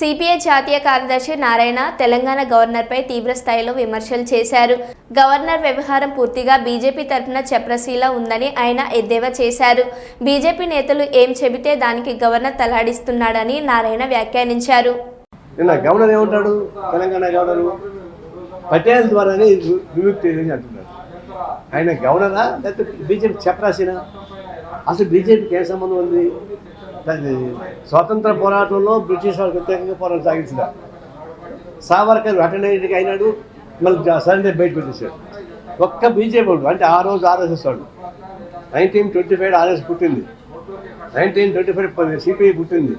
CPI జాతీయ కార్యదర్శి నారాయణ తెలంగాణ గవర్నర్పై తీవ్రస్థాయిలో విమర్శలు చేశారు. గవర్నర్ వ్యవహారం పూర్తిగా బీజేపీ తరఫున చప్రసీలా ఉందని ఆయన ఎద్దేవా చేశారు. బీజేపీ నేతలు ఏం చెబితే దానికి గవర్నర్ తలాడిస్తున్నాడని నారాయణ వ్యాఖ్యానించారు. నిన్న గవర్నర్ ఏమంటాడు? తెలంగాణ గవర్నరు పటేల్ ద్వారానే వి- విముక్తి అంటున్నాడు ఆయన గవర్నరా? లేకపోతే బీజేపీ చెప్పరాసిన అసలు బీజేపీకి ఏ సంబంధం ఉంది? స్వాతంత్ర పోరాటంలో బ్రిటిష్ వాళ్ళకి వ్యతిరేకంగా పోరాటం సాగించిన. సావర్కర్ అటెండెంట్కి అయినాడు మళ్ళీ సరెండర్ బయట పెట్టేశాడు ఒక్క బీజేపీ అంటే ఆ రోజు ఆర్ఎస్ఎస్ వాడు. నైన్టీన్ ట్వంటీ ఫైవ్ ఆర్ఎస్ పుట్టింది. నైన్టీన్ ట్వంటీ ఫైవ్ సిపిఐ పుట్టింది.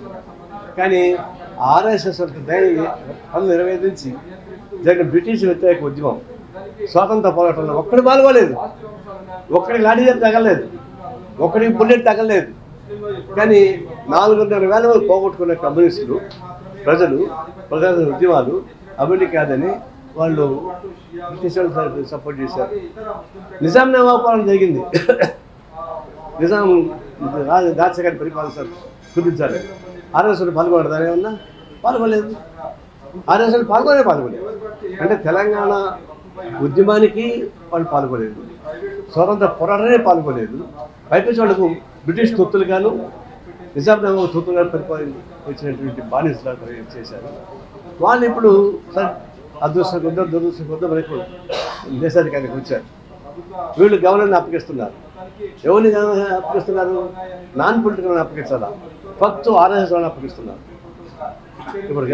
కానీ ఆర్ఎస్ఎస్ పనులు నిర్వేదించి జరిగిన బ్రిటిష్ వ్యతిరేక ఉద్యమం స్వాతంత్ర పోరాటంలో ఒక్కడు పాల్గొలేదు ఒక్కడికి లాఠీ చేతి తగలేదు ఒక్కడికి బుల్లెట్ తగలేదు కానీ నాలుగున్నర వేల మంది పోగొట్టుకున్న కమ్యూనిస్టులు ప్రజలు ప్రజల ఉద్యమాలు అభివృద్ధి కాదని వాళ్ళు బ్రిటిష్ సపోర్ట్ చేశారు. నిజాం నవాపాలన జరిగింది. నిజాం దాచగారి పరిపాలన చూపించాలి ఆర్ఎస్ఎల్ పాల్గొనడం ఏమన్నా? పాల్గొనలేదు. ఆర్ఎస్ఎల్ పాల్గొనే పాల్గొలేదు అంటే తెలంగాణ ఉద్యమానికి వాళ్ళు పాల్గొలేదు స్వతంత్ర పోరాటమే పాల్గొలేదు పైపేసి వాళ్ళకు బ్రిటిష్ తొత్తులుగాను నిజాం నవాబు తొత్తులుగా పరిపాలించినటువంటి బానిసలు చేశారు. వాళ్ళు ఇప్పుడు అదృష్టం కొద్దాం దురదృష్టం కొద్దాం మనకు దేశాధికారికి వచ్చారు. వీళ్ళు గవర్నర్ని అప్పగిస్తున్నారు. ఎవరిని అప్పగిస్తున్నారు? నాన్ పొలిటికల్ అప్పగిస్తారా ఫస్ట్ ఆర్ఎస్ఎస్ వాళ్ళని అప్పగిస్తున్నారు. ఇప్పుడు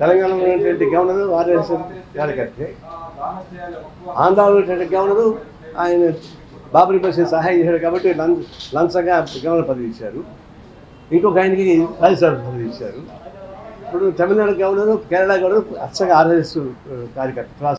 తెలంగాణలో ఉన్నటువంటి గవర్నర్ ఆర్ఎస్ఎస్ కార్యకర్తే ఆంధ్రాలో ఉన్నటువంటి గవర్నరు ఆయన బాబరీ మసీద్ సహాయం చేశాడు కాబట్టి లంచ్ లంచంగా గవర్నర్ పదవి ఇచ్చారు. ఇంకొక ఆయనకి రాజ్యసభ పదవి ఇచ్చారు. ఇప్పుడు తమిళనాడు గవర్నరు కేరళ గవర్నరు అచ్చగా ఆర్ఎస్ కార్యకర్త